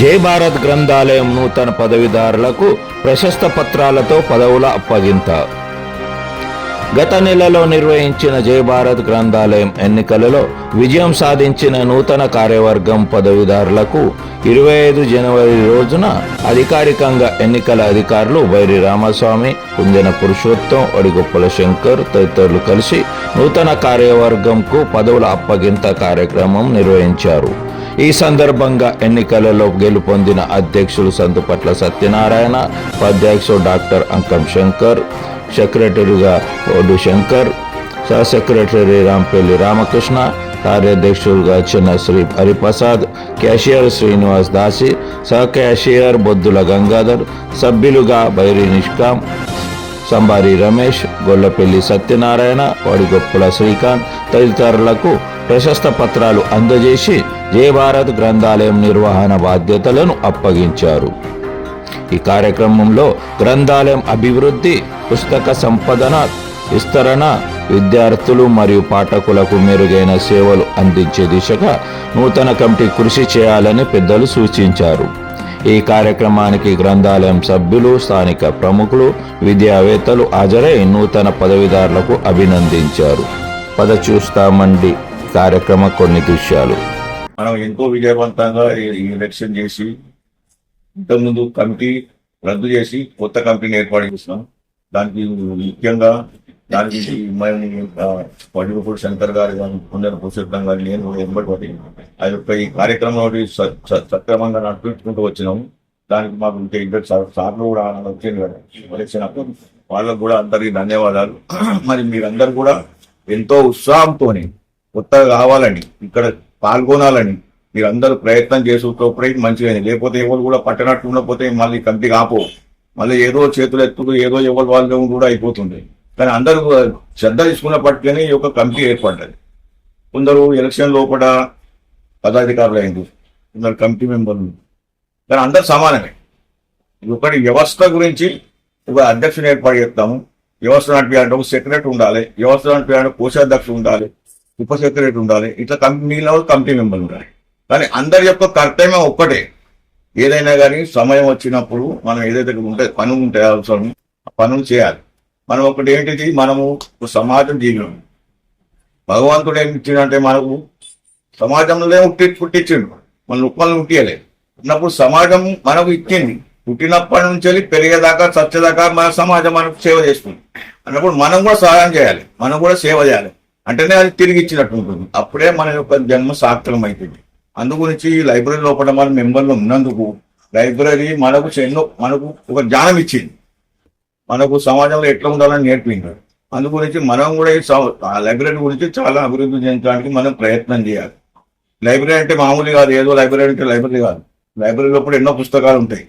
జై భారత్ గ్రంథాలయం నూతన పదవీదారులకు ప్రశస్త పత్రాలతో పదవుల అప్పగింత. గత నెలలో నిర్వహించిన జై భారత్ గ్రంథాలయం ఎన్నికలలో విజయం సాధించిన నూతన కార్యవర్గం పదవీదారులకు ఇరవై ఐదు జనవరి రోజున అధికారికంగా ఎన్నికల అధికారులు వైరి రామస్వామి కుందెన పురుషోత్తం అడిగొప్పల శంకర్ తదితరులు కలిసి నూతన కార్యవర్గంకు పదవుల అప్పగింత కార్యక్రమం నిర్వహించారు. ఈ సందర్భంగా ఎన్నికలలో గెలుపొందిన అధ్యక్షులు సందుపట్ల సత్యనారాయణ ఉపాధ్యక్షుడు డాక్టర్ అంకం శంకర్ సెక్రటరీగా ఓడు శంకర్ సహ సెక్రటరీ రాంపల్లి రామకృష్ణ కార్యాధ్యక్షులుగా చిన్న శ్రీ హరిప్రసాద్ క్యాషియర్ శ్రీనివాస్ దాసి సహ క్యాషియర్ బొద్దుల గంగాధర్ సభ్యులుగా బైరి నిష్కామ్ సంబారి రమేష్ గొల్లపల్లి సత్యనారాయణ వాడిగొప్పుల శ్రీకాంత్ తదితరులకు ప్రశస్త పత్రాలు అందజేసి జయభారత్ గ్రంథాలయం నిర్వహణ బాధ్యతలను అప్పగించారు. ఈ కార్యక్రమంలో గ్రంథాలయం అభివృద్ధి పుస్తక సంపదన విస్తరణ విద్యార్థులు మరియు పాఠకులకు మెరుగైన సేవలు అందించే దిశగా నూతన కమిటీ కృషి చేయాలని పెద్దలు సూచించారు. ఈ కార్యక్రమానికి గ్రంథాలయం సభ్యులు స్థానిక ప్రముఖులు విద్యావేత్తలు హాజరై నూతన పదవీదారులకు అభినందించారు. పద చూస్తామండి కార్యక్రమ కొన్ని దృశ్యాలు. మనం ఎంతో విజయవంతంగా ఈ- ఎలక్షన్ చేసి ఇంతకుముందు కమిటీ రద్దు చేసి కొత్త కమిటీని ఏర్పాటు చేసినాం. దానికి ముఖ్యంగా దానికి పండుగపూడి శంకర్ గారు కానీ కొందరు పురుషోత్తం గారు నేను ఎంబటి ఎంబడి ఆ యొక్క ఈ కార్యక్రమం ఒకటి స- స- సక్రమంగా నడిపించుకుంటూ వచ్చినాము దానికి మాకు ఇంకా ఇద్దరు సార్ సార్లు కూడా వచ్చింది కదా. ఎలక్షన్ అప్పుడు వాళ్ళకు కూడా అందరికీ ధన్యవాదాలు. మరి మీరందరూ కూడా ఎంతో ఉత్సాహంతోని కొత్తగా కావాలని ఇక్కడ పాల్గొనాలని మీరందరూ ప్రయత్నం చేసుకుంటే ప్రయత్నం మంచిగానే లేకపోతే ఎవరు కూడా పట్టనట్టు ఉండకపోతే మళ్ళీ కమిటీ ఆపో మళ్ళీ ఏదో చేతులు ఎత్తుడు ఏదో ఎవరు వాళ్ళు కూడా అయిపోతుంది కానీ అందరూ శ్రద్ధ తీసుకున్నప్పటికీ ఈ యొక్క కమిటీ ఏర్పడ్డది. కొందరు ఎలక్షన్ లోపల పదాధికారులు అయింది కొందరు కమిటీ మెంబర్లు. కానీ అందరు సమానమే. ఒకటి వ్యవస్థ గురించి ఒక అధ్యక్షుని ఏర్పాటు చేస్తాము. వ్యవస్థ నడిపించాలంటే ఒక సెక్రటరీ ఉండాలి. వ్యవస్థ నడిపించాలంటే కోశాధ్యక్షుడు ఉండాలి. ఉప సెక్రటరీ ఉండాలి. ఇట్లా కమిటీ మిగిలిన వాళ్ళు కమిటీ మెంబర్లు ఉండాలి. కానీ అందరి యొక్క కర్తవ్యం ఒక్కటే. ఏదైనా కానీ సమయం వచ్చినప్పుడు మనం ఏదైతే ఉంటే పనులు ఉంటాయి అవసరం పనులు చేయాలి. మనం ఒకటి ఏంటిది? మనము సమాజం జీవనం భగవంతుడు ఏమి ఇచ్చిండంటే మనకు సమాజంలో పుట్టి పుట్టించిండు. మన ఉప్పలను పుట్టియలే. ఉన్నప్పుడు సమాజం మనకు ఇచ్చింది. పుట్టినప్పటి నుంచి వెళ్ళి పెరిగేదాకా చచ్చేదాకా మన సమాజం మనకు సేవ చేస్తుంది. అన్నప్పుడు మనం కూడా సహాయం చేయాలి. మనం కూడా సేవ చేయాలి. అంటేనే అది తిరిగి ఇచ్చినట్టు ఉంటుంది. అప్పుడే మన యొక్క జన్మ సార్థకం అవుతుంది అందు గురించి ఈ లైబ్రరీ లోపల మన మెంబర్లు ఉన్నందుకు లైబ్రరీ మనకు ఎన్నో మనకు ఒక జ్ఞానం ఇచ్చింది. మనకు సమాజంలో ఎట్లా ఉండాలని నేర్పింది. అందు గురించి మనం కూడా ఈ ఆ లైబ్రరీ గురించి చాలా అభివృద్ధి చెందడానికి మనం ప్రయత్నం చేయాలి. లైబ్రరీ అంటే మామూలు కాదు ఏదో లైబ్రరీ అంటే లైబ్రరీ కాదు. లైబ్రరీ లోపల ఎన్నో పుస్తకాలు ఉంటాయి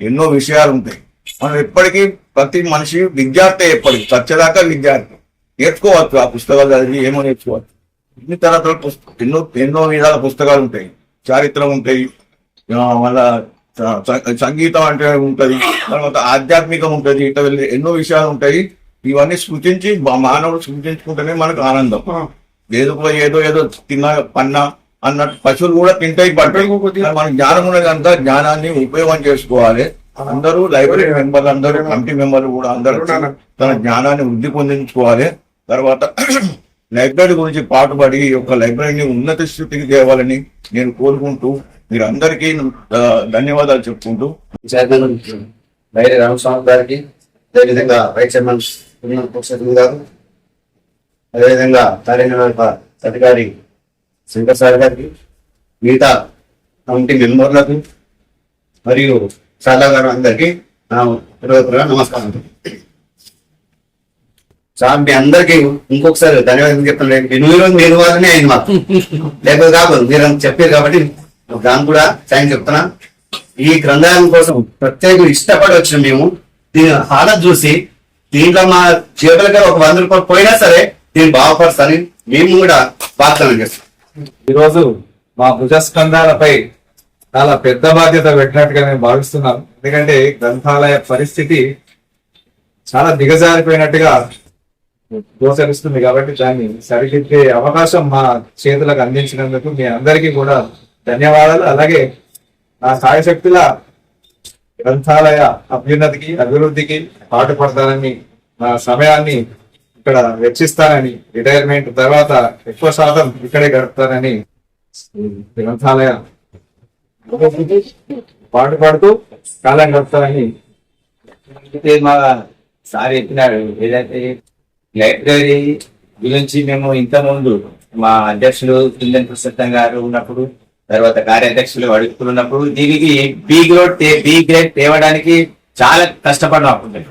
ఎన్నో విషయాలు ఉంటాయి. మనం ఎప్పటికీ ప్రతి మనిషి విద్యార్థి ఎప్పటికీ చచ్చేదాకా విద్యార్థి. నేర్చుకోవచ్చు ఆ పుస్తకాలు చదివి ఏమో నేర్చుకోవచ్చు. ఇన్ని తరగతుల పుస్తకం ఎన్నో ఎన్నో విధాల పుస్తకాలు ఉంటాయి. చారిత్రం ఉంటాయి మళ్ళా సంగీతం అంటే ఉంటది తర్వాత ఆధ్యాత్మికం ఉంటది ఇట్లా వెళ్ళి ఎన్నో విషయాలు ఉంటాయి. ఇవన్నీ మా- మానవుడు సృష్టించుకుంటేనే మనకు ఆనందం. ఏదో ఏదో ఏదో తిన్నా పన్నా అన్నట్టు పశువులు కూడా తింటాయి పట్టాయి మన జ్ఞానం ఉన్నది అంతా జ్ఞానాన్ని ఉపయోగం చేసుకోవాలి. అందరూ లైబ్రరీ మెంబర్లు అందరూ కమిటీ మెంబర్లు కూడా అందరూ తన జ్ఞానాన్ని వృద్ధి పొందించుకోవాలి. తర్వాత లైబ్రరీ గురించి పాటుపడి యొక్క లైబ్రరీని ఉన్నత స్థితికి తేవాలని నేను కోరుకుంటూ మీరు అందరికీ ధన్యవాదాలు చెప్పుకుంటూ. చైర్మన్ వైరి రామస్వామి గారికి అదేవిధంగా వైస్ చైర్మన్ పున్నల గారు అదేవిధంగా కార్యనిర్వాహక అధికారి శంకర్ సార్ గారికి మిగతా కమిటీ మెంబర్లకు మరియు చాలా గారు అందరికీ నా నమస్కారం సో మీ అందరికీ ఇంకొకసారి ధన్యవాదాలు చెప్తాను. మీరు మీరు వాళ్ళని అయింది మాకు. లేకపోతే కాకపోతే మీరు చెప్పారు కాబట్టి దాన్ని కూడా థ్యాంక్ చెప్తున్నా. ఈ గ్రంథాలయం కోసం ప్రత్యేక ఇష్టపడి వచ్చిన మేము దీని హాలత్ చూసి దీంట్లో మా చేతులకి ఒక వంద రూపాయలు పోయినా సరే దీన్ని బాగుపరుస్తారని మేము కూడా వాగ్దానం చేస్తాం ఈరోజు మా భుజస్కంధాలపై చాలా పెద్ద బాధ్యత పెట్టినట్టుగా నేను భావిస్తున్నాను. ఎందుకంటే గ్రంథాలయ పరిస్థితి చాలా దిగజారిపోయినట్టుగా గోచరిస్తుంది కాబట్టి దాన్ని సరిదిద్దే అవకాశం మా చేతులకు అందించినందుకు మీ అందరికీ కూడా ధన్యవాదాలు. అలాగే నా సాయశక్తుల గ్రంథాలయ అభ్యున్నతికి అభివృద్ధికి పాటుపడతానని నా సమయాన్ని ఇక్కడ వెచ్చిస్తానని రిటైర్మెంట్ తర్వాత ఎక్కువ శాతం ఇక్కడే గడుపుతానని గ్రంథాలయ పాటు పాటుపడుతూ కాలం గడుపుతానని మా సార్ చెప్పినాడు ఏదైతే లైబ్రరీ గురించి మేము ఇంతకుముందు మా అధ్యక్షులు కిందన్ ప్రసత్తం గారు ఉన్నప్పుడు తర్వాత కార్యాధ్యక్షులు అడుగుతున్నప్పుడు దీనికి బి గ్రేడ్ బి గ్రేడ్ తేవడానికి చాలా కష్టపడడం అప్పుడు.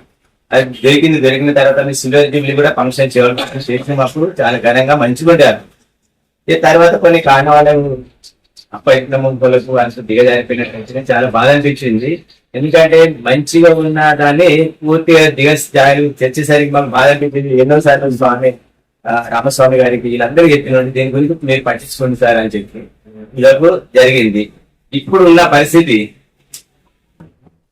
అది దొరికింది దొరికిన తర్వాత మీ సిల్వర్ జూబ్లీ కూడా ఫంక్షన్ చేయాలి చేసినప్పుడు చాలా ఘనంగా మంచిగా ఉండారు ఈ తర్వాత కొన్ని కారణాలు అప్పటి ముందు అంత దిగజారిపోయినట్టు చాలా బాధ అనిపించింది. ఎందుకంటే మంచిగా ఉన్న దాన్ని పూర్తిగా దిగజారి తెచ్చేసరికి మాకు బాధ అనిపించింది. ఎన్నోసార్లు స్వామి రామస్వామి గారికి వీళ్ళందరూ చెప్పినండి దీని గురించి మీరు పట్టించుకోండి సార్ అని చెప్పి ఇలాగూ జరిగింది. ఇప్పుడు ఉన్న పరిస్థితి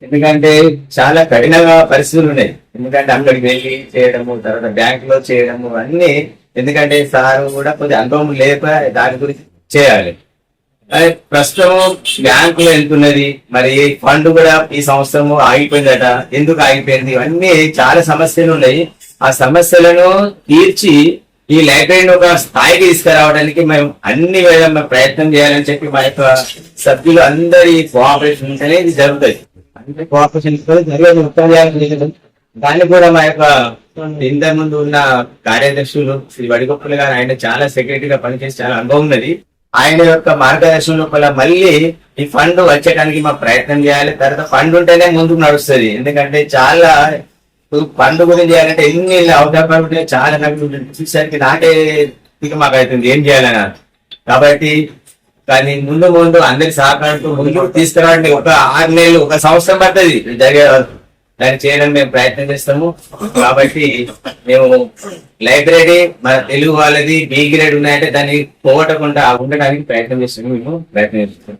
ఎందుకంటే చాలా కఠినంగా పరిస్థితులు ఉన్నాయి. ఎందుకంటే అక్కడికి వెళ్ళి చేయడము తర్వాత బ్యాంక్లో చేయడము అన్ని ఎందుకంటే సార్ కూడా కొద్దిగా అనుభవం లేక దాని గురించి చేయాలి. ప్రస్తుతం బ్యాంకులో వెళ్తున్నది. మరి ఫండ్ కూడా ఈ సంవత్సరం ఆగిపోయిందట. ఎందుకు ఆగిపోయింది? ఇవన్నీ చాలా సమస్యలు ఉన్నాయి. ఆ సమస్యలను తీర్చి ఈ లైబ్రరీని ఒక స్థాయికి తీసుకురావడానికి మేము అన్ని విధాల ప్రయత్నం చేయాలని చెప్పి మా యొక్క సభ్యులు అందరి కోఆపరేషన్ ఉంటేనే ఇది జరుగుతుంది. అందరి కోఆపరేషన్ జరిగేది మొత్తం చేయాలని దాన్ని కూడా మా యొక్క ఇంతకు ముందు ఉన్న కార్యదర్శులు శ్రీ వడిగొప్పలు గారు ఆయన చాలా సెక్రటరీగా పనిచేసి చాలా అనుభవం ఉన్నది. ఆయన యొక్క మార్గదర్శనం లోపల మళ్ళీ ఈ ఫండ్ వచ్చేటానికి మా ప్రయత్నం చేయాలి. తర్వాత ఫండ్ ఉంటేనే ముందుకు నడుస్తుంది. ఎందుకంటే చాలా ఫండ్ గురించి చేయాలంటే ఎన్ని అవకాశాలు ఉంటాయి చాలా నాకు చూసేసరికి నాకే ఇక మాకు అవుతుంది ఏం చేయాలన్నా. కాబట్టి కానీ ముందు ముందు అందరి సహకారంతో ముందుకు తీసుకురావడానికి ఒక ఆరు నెలలు ఒక సంవత్సరం పడుతుంది. జరిగే దాన్ని చేయడానికి మేము ప్రయత్నం చేస్తాము. కాబట్టి మేము లైబ్రరీ మన తెలుగు వాళ్ళది బి గ్రేడ్ ఉన్నాయంటే దాన్ని పోగొట్టకుండా ఉండడానికి ప్రయత్నం చేస్తాము. మేము ప్రయత్నం చేస్తాం